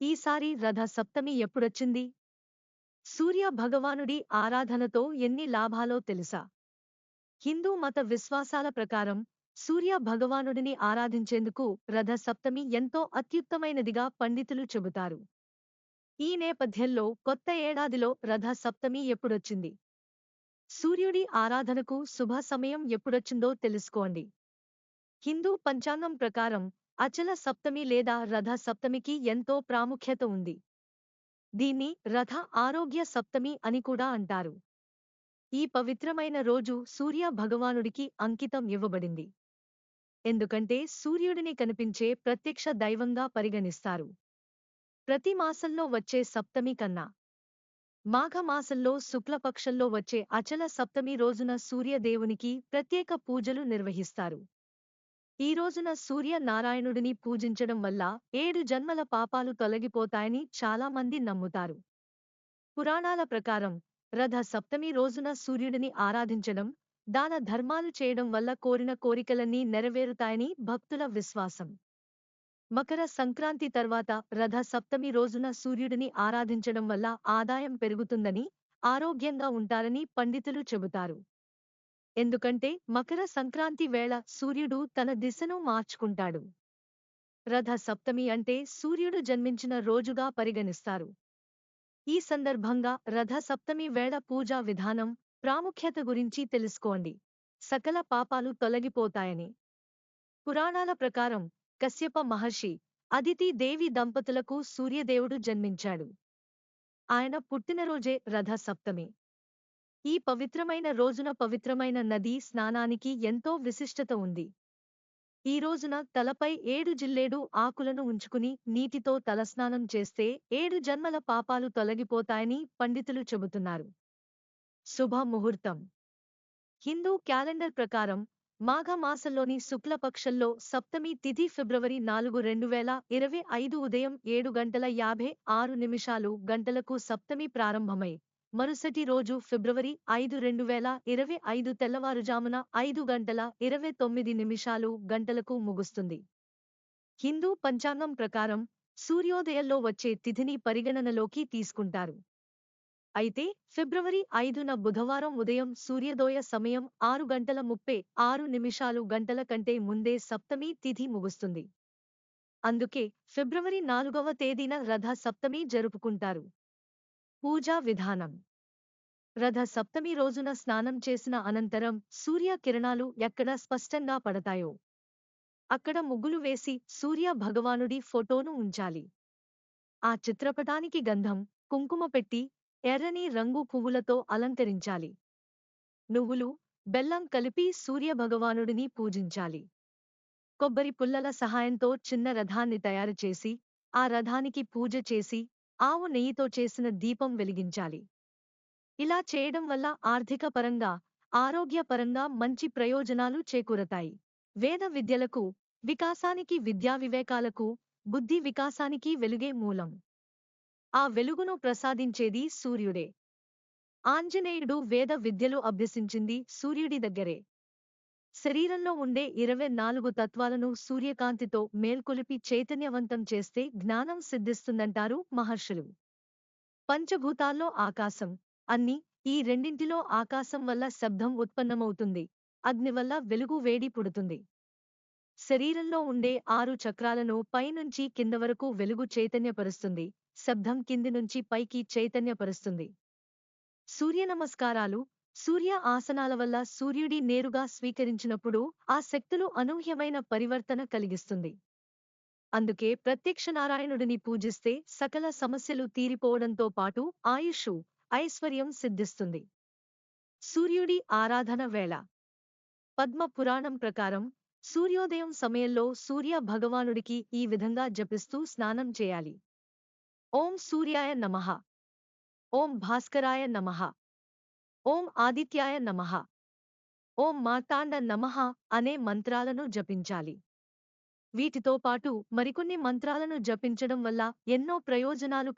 ఈసారి రథ సప్తమి ఎప్పుడొచ్చింది? సూర్య భగవానుడి ఆరాధనతో ఎన్ని లాభాలో తెలుసా? హిందూ మత విశ్వాసాల ప్రకారం సూర్య భగవానుడిని ఆరాధించేందుకు రథ సప్తమి ఎంతో అత్యుత్తమైనదిగా పండితులు చెబుతారు. ఈ నేపథ్యంలో కొత్త ఏడాదిలో రథ సప్తమి ఎప్పుడొచ్చింది? సూర్యుడి ఆరాధనకు శుభ సమయం ఎప్పుడొచ్చిందో తెలుసుకోండి. హిందూ పంచాంగం ప్రకారం అచల సప్తమి లేదా రథ సప్తమికి ఎంతో ప్రాముఖ్యత ఉంది. దీన్ని రథ ఆరోగ్య సప్తమి అని కూడా అంటారు. ఈ పవిత్రమైన రోజు సూర్య భగవానుడికి అంకితం ఇవ్వబడింది. ఎందుకంటే సూర్యుడిని కనిపించే ప్రత్యక్ష దైవంగా పరిగణిస్తారు. ప్రతి మాసంలో వచ్చే సప్తమి కన్నా మాఘమాసంలో శుక్లపక్షంలో వచ్చే అచల సప్తమి రోజున సూర్యదేవునికి ప్రత్యేక పూజలు నిర్వహిస్తారు. ఈ రోజున సూర్య నారాయణుడిని పూజించడం వల్ల ఏడు జన్మల పాపాలు తొలగిపోతాయని చాలామంది నమ్ముతారు. పురాణాల ప్రకారం రథ సప్తమి రోజున సూర్యుడిని ఆరాధించడం దాన ధర్మాలు చేయడం వల్ల కోరిన కోరికలన్నీ నెరవేరుతాయని భక్తుల విశ్వాసం. మకర సంక్రాంతి తర్వాత రథ సప్తమి రోజున సూర్యుడిని ఆరాధించడం వల్ల ఆదాయం పెరుగుతుందని ఆరోగ్యంగా ఉంటారని పండితులు చెబుతారు. ఎందుకంటే మకర సంక్రాంతి వేళ సూర్యుడు తన దిశను మార్చుకుంటాడు. రథ సప్తమి అంటే సూర్యుడు జన్మించిన రోజుగా పరిగణిస్తారు. ఈ సందర్భంగా రథ సప్తమి వేళ పూజా విధానం ప్రాముఖ్యత గురించి తెలుసుకోండి. సకల పాపాలు తొలగిపోతాయని. పురాణాల ప్రకారం కశ్యప మహర్షి అదితి దేవి దంపతులకు సూర్యదేవుడు జన్మించాడు. ఆయన పుట్టినరోజే రథ సప్తమి ఈ పవిత్రమైన రోజున పవిత్రమైన నదీ స్నానానికి ఎంతో విశిష్టత ఉంది. ఈ రోజున తలపై ఏడు జిల్లేడు ఆకులను ఉంచుకుని నీటితో తలస్నానం చేస్తే ఏడు జన్మల పాపాలు తొలగిపోతాయని పండితులు చెబుతున్నారు. శుభ ముహూర్తం హిందూ క్యాలెండర్ ప్రకారం మాఘమాసంలోని శుక్లపక్షంలో సప్తమి తిథి ఫిబ్రవరి నాలుగు రెండు వేల ఇరవై ఐదు ఉదయం ఏడు గంటల యాభై ఆరు నిమిషాలు గంటలకు సప్తమి ప్రారంభమై మరుసటి రోజు ఫిబ్రవరి ఐదు రెండు వేల ఇరవై ఐదు తెల్లవారుజామున ఐదు గంటల ఇరవై తొమ్మిది నిమిషాలు గంటలకు ముగుస్తుంది. హిందూ పంచాంగం ప్రకారం సూర్యోదయంలో వచ్చే తిథిని పరిగణనలోకి తీసుకుంటారు. అయితే ఫిబ్రవరి ఐదున బుధవారం ఉదయం సూర్యోదయ సమయం ఆరు గంటల ముప్పై ఆరు నిమిషాలు గంటల కంటే ముందే సప్తమి తిథి ముగుస్తుంది. అందుకే ఫిబ్రవరి నాలుగవ తేదీన రథ సప్తమి జరుపుకుంటారు. పూజా విధానం. రథ సప్తమి రోజున స్నానం చేసిన అనంతరం సూర్య కిరణాలు ఎక్కడ స్పష్టంగా పడతాయో. అక్కడ ముగ్గులు వేసి సూర్య భగవానుడి ఫోటోను ఉంచాలి. ఆ చిత్రపటానికి గంధం కుంకుమ పెట్టి ఎర్రని రంగు పువ్వులతో అలంకరించాలి. నువ్వులు బెల్లం కలిపి సూర్యభగవానుడిని పూజించాలి. కొబ్బరి పుల్లల సహాయంతో చిన్న రథాన్ని తయారు చేసి ఆ రథానికి పూజ చేసి ఆవు నెయ్యితో చేసిన దీపం వెలిగించాలి. ఇలా చేయడం వల్ల ఆర్థిక పరంగా ఆరోగ్యపరంగా మంచి ప్రయోజనాలు చేకూరతాయి. వేద విద్యలకు వికాసానికి విద్యా వివేకాలకు బుద్ధి వికాసానికి వెలుగే మూలం. ఆ వెలుగును ప్రసాదించేది సూర్యుడే. ఆంజనేయుడు వేద విద్యలు అభ్యసించింది సూర్యుడి దగ్గరే. శరీరంలో ఉండే ఇరవై నాలుగు తత్వాలను సూర్యకాంతితో మేల్కొలిపి చైతన్యవంతం చేస్తే జ్ఞానం సిద్ధిస్తుందంటారు మహర్షులు. పంచభూతాల్లో ఆకాశం. అన్ని ఈ రెండింటిలో ఆకాశం వల్ల శబ్దం ఉత్పన్నమవుతుంది. అగ్ని వల్ల వెలుగు వేడి పుడుతుంది. శరీరంలో ఉండే ఆరు చక్రాలను పైనుంచి కింద వరకు వెలుగు చైతన్యపరుస్తుంది. శబ్దం కింది నుంచి పైకి చైతన్యపరుస్తుంది. సూర్య నమస్కారాలు సూర్య ఆసనాల వల్ల సూర్యుడి నేరుగా స్వీకరించినప్పుడు ఆ శక్తులు అనూహ్యమైన పరివర్తన కలిగిస్తుంది. అందుకే ప్రత్యక్ష నారాయణుడిని పూజిస్తే సకల సమస్యలు తీరిపోవడంతో పాటు ఆయుషు ఐశ్వర్యం సిద్ధిస్తుంది. సూర్యుడి ఆరాధన వేళ. పద్మ పురాణం ప్రకారం సూర్యోదయం సమయంలో సూర్య భగవానుడికి ఈ విధంగా జపిస్తూ స్నానం చేయాలి. ఓం సూర్యాయ నమః. ఓం భాస్కరాయ నమః. ఓం ఆదిత్యాయ నమః. ఓం మాతాండ నమః అనే మంత్రాలను జపించాలి. వీటితో పాటు మరికొన్ని మంత్రాలను జపించడం వల్ల ఎన్నో ప్రయోజనాలు